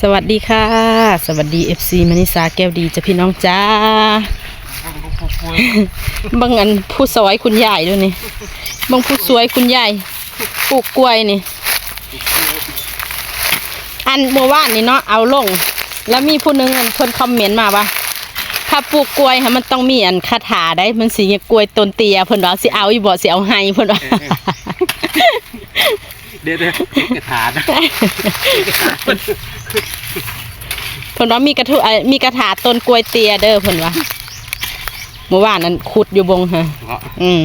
สวัสดีค่ะ สวัสดี FC มณิสาแก้วดีจ้ะพี่น้องจ้าบางอันผู้สวยคุณยายด้วยนี่บางผู้สวยคุณยายปลูกกล้วยนี่ อันเมื่อวานนี่เนาะเอาลง แล้วมีผู้หนึงอันคนคอมเมนต์มาว่าถ้าปลูกกล้วยฮะมันต้องมีอันคาถาได้ มันสิกล้วยต้นเตียเพิ่นว่าสิเอาอยู่บ่สิเอาให้เพิ่นว่า เดี๋ยวเดี๋ยวกระถานะเพิ่นว่ามีกระทุเอ่อมีกระถาต้นกล้วยเตียเด้อเพิ่นว่าเมื่อวานนั้นขุดอยู่บงฮะเงาะอืม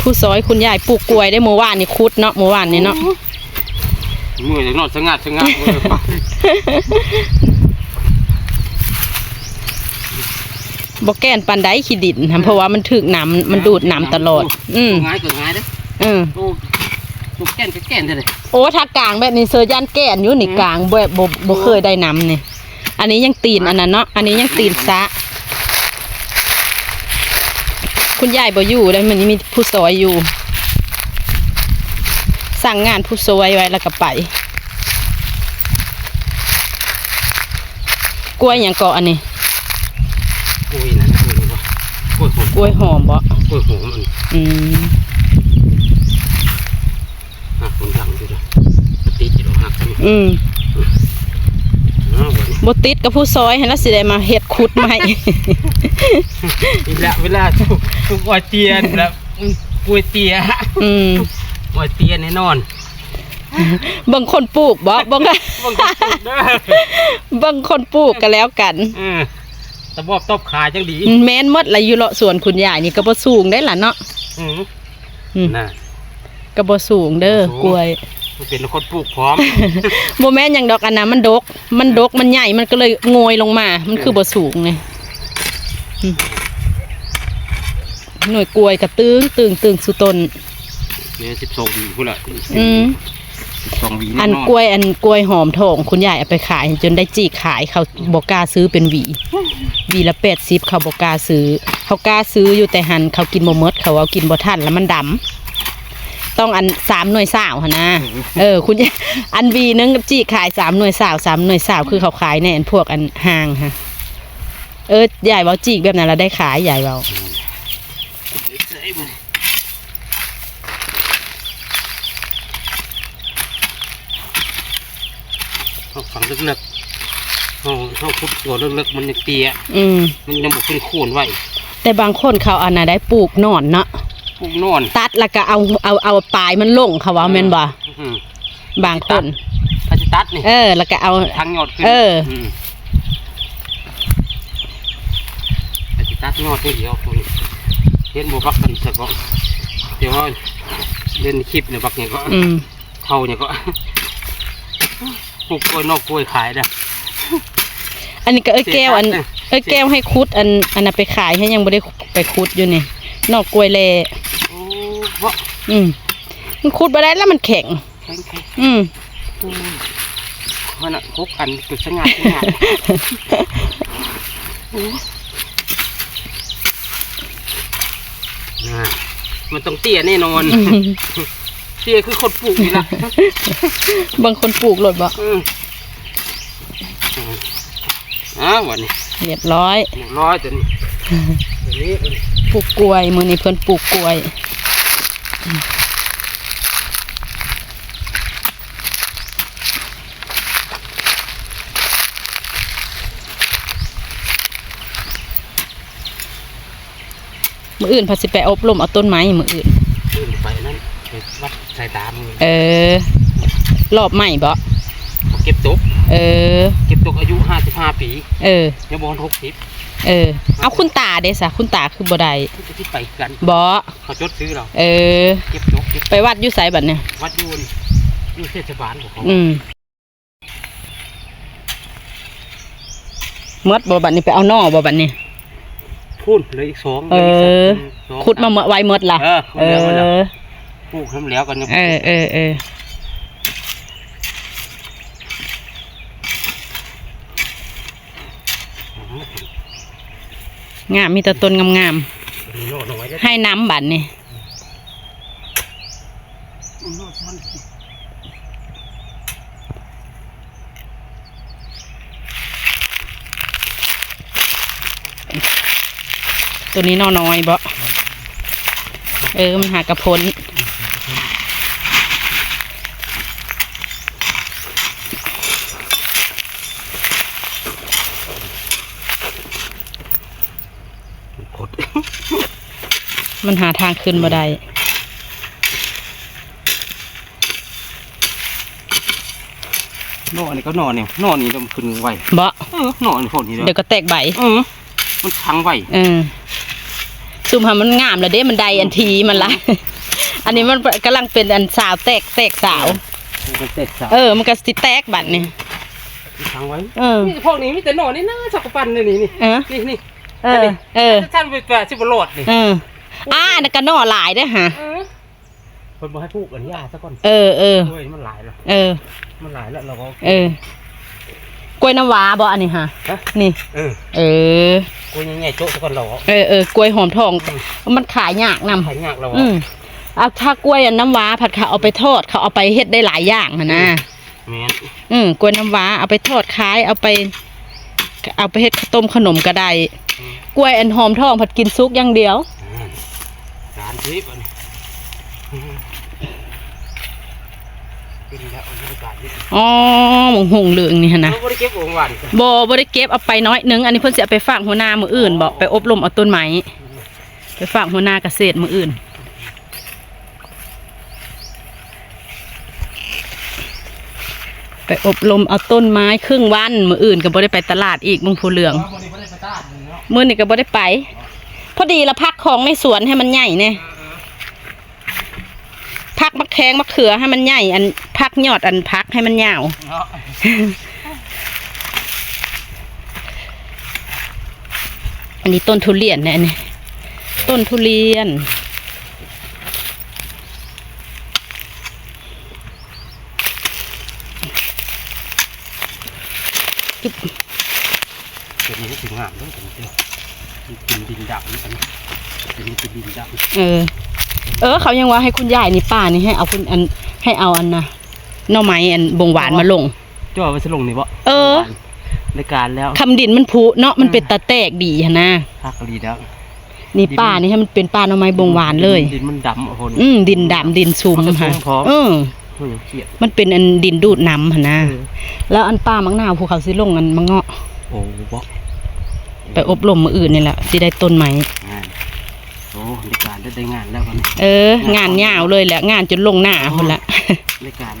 ผู้ซอยคุณยายปลูกกล้วยได้เมื่อวานนี่ขุดเนาะเมื่อวานนี่เนาะมือจะนอนสงัดสงัด มือบ่แก่นปันไดขี้ดินหั้นเพราะว่ามันถึกน้ำมันดูดน้ำตลอด อืมง่ายก็ง่ายเด้ออืม โอ้ลูกแก่นก็แก่นเลยโอ้ถ้ากลางแบบนี้เซอร์ยันแก่นอยู่นี่กลางแบบบ่บ่เคยได้น้ำนี่อันนี้ยังตีนอันนั้นเนาะอันนี้ยังตีนซะ คุณยายบ่อยู่แล้วมันมีผู้ซอยอยู่ สั่งงานผู้ซอยไว้แล้วก็ไป กล้วยอย่างเกาะอันนี้ กล้วยนะกล้วยนี่วะ กล้วยหอมกล้วยหอมบ่กล้วยหอมมันอืมหักคนดังด้วยนะปฏิจิตหักกันอืมอ้าววันนี้บ่ติดกับผู้ซอยให้แล้วสิได้มาเฮ็ดขุดใหม่เวลาเวลาทุกทุกวันเตียนแล้วกล้วยเตียอืมกล้วยเตียแน่นอนบางคนปลูกบ่บางบางคนปลูกเด้อบางคนปลูกก็แล้วกันเออตะบอบตบขาจังดีแม้นหมดละอยู่เลาะสวนคุณยายนี่ก็บ่สูงได้ล่ะเนาะอืมอืมน่ะก็บ่สูงเด้อบ่สูงกล้วยมันเป็นคนปลูกพร้อมบ่แม่นหยังดอกอันนั้นมันดก มันดกมันใหญ่มันก็เลยโงยลงมา มันคือบ่สูงไงอืมหน่วยกล้วยก็ตึงตึงตึงสุต้นเนี่ยสิบสองวีพุ่นละอืม สิบสองวีอันกล้วยอันกล้วยหอมทองคุณยายเอาไปขาย จนได้จีขายเขาบอกกล้าซื้อเป็นหวีหวีละแปดสิบเขาบอกกล้าซื้อ เขากล้าซื้ออยู่แต่หันเขากินบ่หมดเขาเอากินบ่ทันแล้วมันดำต้องอันสามหน่วยสาวหนนะเออ คุณยายอันหวีนึงกับจีขายสามหน่วยสาวสามหน่วยสาวคือเขาขายในอันพวกอันห้างฮะเออยายเว้าจีกแบบนั้นเราได้ขายยายเว้า เขาฝังลึกๆเขาเขาคุดตัวลึกๆมันยังเตี้ยอืมมันยังบอกเป็นโคนไว้แต่บางคนเขาอันน่ะได้ปลูกหนอนเนาะพวกนอน ตัดแล้วก็เอาเอาเอาปลายมันลงเขาว่าแม่นบ่อืมบางคนถ้าจะตัดนี่เออ แล้วก็เอาทางยอดขึ้นเออมถ้าจะตัดยอดนี่เดียวคนเห็นบัวบักกันสักก็เดี๋ยวว่าเล่นคลิปเนี่ยบักเนี่ยก็อืมเท่าเนี่ยก็ ปลูกกล้วยนอกกล้วยขายได้อันนี้ก็เอ้ยแก้วอันเสียตัดนะเอ้ยแก้วให้คุดอันอันนั้นไปขายให้ยังไม่ได้ไปคุดอยู่นี่นอกกล้วยแลโอ้เพราะอืมมันคุดไปได้แล้วมันแข็งแข็งแข็งอืมโอ้ยมันอะคบกันจุดสงัดสงัดน่ะมันต้องเตี้ยแน่นอน เตี้ยคือคนปลูกนี่ละบางคนปลูกหลดบ่อืมอ่าวันนี้เรียบร้อยหนึ่งร้อยตัวนี้ตัวนี้ปลูกกล้วยมื้อนี้เพิ่นปลูกกล้วยมื้ออื่นเพอสิไปอบรมเอาต้นไม้มื้ออื่น ขึ้นไปนั้นไปวัด สายตามือเออ รอบใหม่บ่เขาเก็บตกเออ เก็บตกอายุห้าสิบห้าปี เออยังบอลหกสิบเออ เอาคุณตาเด้สะคุณตาคือบ่ได้ที่ไปกันบ่เขาจดซื้อเราเออ เก็บตกเก็บไปวัดอยู่ไสบัดเนี่ย วัดอยูนอยู่เทศบาลของเขาอืมหมดบ่บัดนี้ไปเอาหน่อบ่บัดนี้พูนเหลยอีกสองเออสองขุดมาเมื่อไว้หมดล่ะเออ ปลูกทำแล้วกันยังเออเออเอองามมีแต่ต้นงามมีโน่นเอาไว้ได้ๆให้น้ำบัดนี่อมันโลดมันตัวนี้นอน้อยบ่เออ มันหากระพน มันหาทางขึ้นบ่ได้นอนนี่ก็นอนเนี่ยนอนนี่ต้องขึ้นไหวบ่เออนอนนี่พวกนี้เลยเดี๋ยวก็แตกใบเออมันพังไหวเออซุ่มหามันงามแล้วเด้มันใดอันทีมันละอันนี้มันกำลังเป็นอันสาวแตกแตกสาวมันเสร็จสาวเออ มันก็สิแตกบัดนี่มันพังไว้เออนี่พวกนี้มีแต่นอนนี่นะสักกะปันนี่นี่นี่เออนี่นี่เออเออท่านไปแปะชิบโลดนี่เออ อ่าอันนั้นก็นอหลายเด้อฮะเออคนบอกให้ปลูกอันนี้ซะก่อนเออเออด้วยมันหลายแล้วเออ มันหลายแล้วเราก็เออกล้วยน้ำว้าบ่อันนี้ฮะฮะนี่เออเออ กูยังไงโจ๊กซะก่อนเราเออเออกล้วยหอมทอง มันขายยากนำขายยากเราอืมเอาถ้ากล้วยอันน้ำว้าผัดเขาเอาไปทอดเขาเอาไปเฮ็ดได้หลายอย่างหั้นนะแม่นอืมกล้วยน้ำว้าเอาไปทอดขายเอาไป เอาไปเฮ็ดข้าวต้มขนมก็ได้กล้วยอันหอมทองผัดกินซุกอย่างเดียวอ่าการทริปอันนี้กินแล้วบรรยากาศนี่อ๋อหมงหงเหลืองนี่หั่นนะเราไม่ได้เก็บของหวานกันบ่บ่ได้เก็บเอาไปน้อยหนึง อันนี้เพิ่นสิเอาไปฝากหัวหน้ามื้ออื่นบ่ไปอบรมเอาต้นไม้ไปฝากหัวหน้าเกษตรมื้ออื่นไปอบรมเอาต้นไม้ครึ่งวัน มื้ออื่นก็บ่ได้ไปตลาดอีกมึงผู้เหลืองวันนี้ไม่ได้ไปตลาดเลยเนาะมื้อนี้ก็บ่ได้ไปพ อดีละพักของในสวนให้มันใหญ่แน่พักมะแขงมะเขือให้มันใหญ่ อันพักยอดอันพักให้มันยาวเนาะอันนี้ต้นทุเรียนเนี่ยอันนี้ต้นทุเรียนเป็นนี้ถึงงามด้วยกันเดียว กินดินดำนี่กันเป็นนี้เป็นดินดำเออ เออ เขายังว่าให้คุณยายนี่ป้านี่ให้เอาคุณอันให้เอาอันนะหน่อไม้อันบงหวานมาลงจ่อไปสลงนี่บ่เออในการแล้วคำดินมันผุเนาะมันเป็นตาแตกดีหั้นนะพักรีแล้วนี่ป้านี่ให้มันเป็นป้าหน่อไม้บงหวานเลย ดินมันดำอะคนอืมดินดำดินซุ่มมันก็ค่ะซุ่มพร้อมเออมันยังเกลียดมันเป็นอันดินดูดน้ำหันนะเออแล้วอันป้ามังนาวภูเขาสิลงอันมังเงาะโอ้บ่ ไปอบรมมืออื่นนี่แหละสิได้ต้นไม้งานโอ้ในการได้ได้งานแล้วกันเออ งานยาวเลยแหละงานจนลงหน้าคนละในการ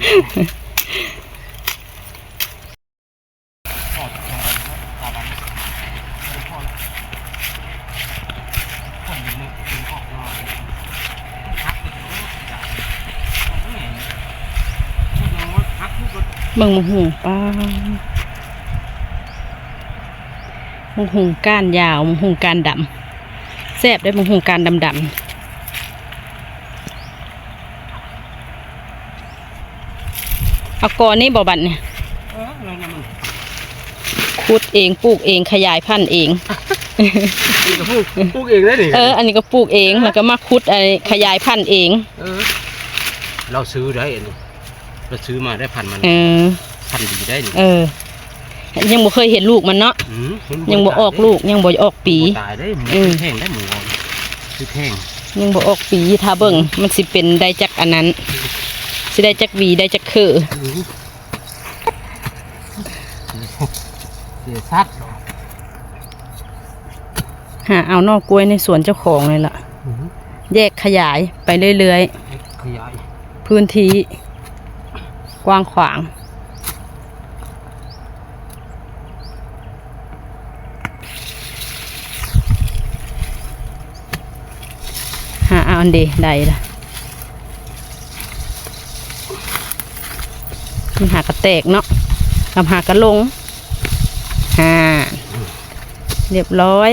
พักทุกคนเบิ่งมะหูป้า มังหูก้านยาวมังหูก้านดำแซ่บได้มังหูก้านดำดำเอากอนี่บ่บัดเนี่ยเออเลยนะมันขุดเองปลูกเองขยายพันธุ์เองนี่ก็พูดพูดเองได้ดิเอออันนี้ก็ปลูกเองแล้วก็มาขุดไอ้ขยายพันธุ์เองเออเราซื้อได้อันนี้เราซื้อมาได้พันมันเออพันดีได้นี่เออ ยังบ่เคยเห็นลูกมันเนาะอืมมันยังบ่ออกลูกยังบ่ออกปีตายได้หมูอืมแห้งได้หมูอ่อนคือแห้งยังบ่ออกปีถ้าเบิ่งมันสิเป็นได้จักอันนั้นสิได้จักหวีได้จักคืออืมเสียซัดเหรอหาเอานอกกล้วยในสวนเจ้าของเลยล่ะอืมแยกขยายไปเรื่อยขยายๆพื้นที่กว้างขวาง หาเอาอันเดได้ละมันหากระแตกเนาะกับหากระลงฮ่าเรียบร้อย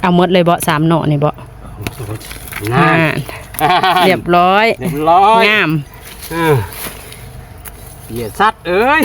เอาหมดเลยเบาะสามหน่อนี่เบาะน่าอ่าเรียบร้อย เรียบร้อยงาม เออเหยียดสัตว์เอ้ย